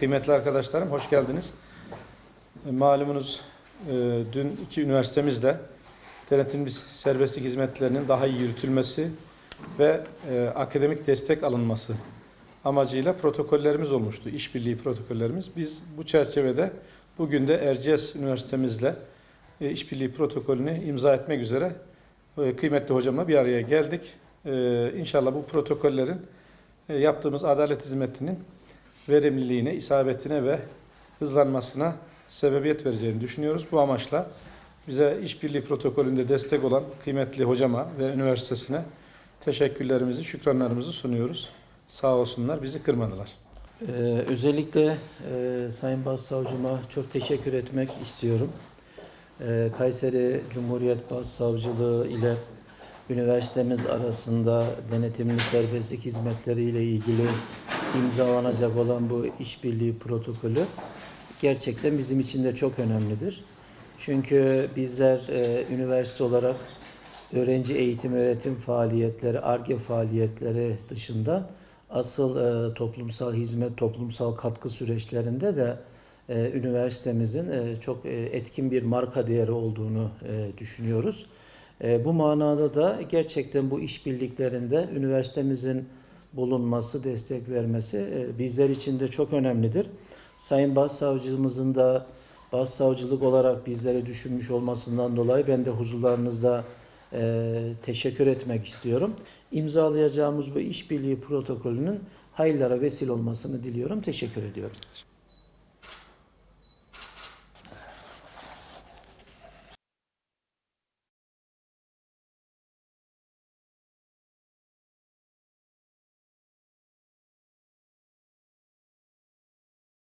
Kıymetli arkadaşlarım hoş geldiniz. E, Malumunuz e, dün iki üniversitemizde denetimli serbestlik hizmetlerinin daha iyi yürütülmesi ve e, akademik destek alınması amacıyla protokollerimiz olmuştu. işbirliği protokollerimiz. Biz bu çerçevede bugün de Erciyes Üniversitemizle işbirliği protokolünü imza etmek üzere kıymetli hocamla bir araya geldik. İnşallah bu protokollerin yaptığımız adalet hizmetinin verimliliğine, isabetine ve hızlanmasına sebebiyet vereceğini düşünüyoruz. Bu amaçla bize işbirliği protokolünde destek olan kıymetli hocama ve üniversitesine teşekkürlerimizi, şükranlarımızı sunuyoruz. Sağ olsunlar, bizi kırmadılar. Ee, özellikle e, Sayın Başsavcıma çok teşekkür etmek istiyorum. Ee, Kayseri Cumhuriyet Başsavcılığı ile üniversitemiz arasında denetimli serbestlik hizmetleri ile ilgili imzalanacak olan bu işbirliği protokolü gerçekten bizim için de çok önemlidir. Çünkü bizler e, üniversite olarak öğrenci eğitim öğretim faaliyetleri, ARGE faaliyetleri dışında asıl e, toplumsal hizmet, toplumsal katkı süreçlerinde de e, üniversitemizin e, çok e, etkin bir marka değeri olduğunu e, düşünüyoruz. E, bu manada da gerçekten bu işbirliklerinde üniversitemizin bulunması, destek vermesi e, bizler için de çok önemlidir. Sayın Başsavcımızın da Başsavcılık olarak bizleri düşünmüş olmasından dolayı ben de huzurlarınızda e, teşekkür etmek istiyorum. İmzalayacağımız bu işbirliği protokolünün hayırlara vesile olmasını diliyorum. Teşekkür ediyorum.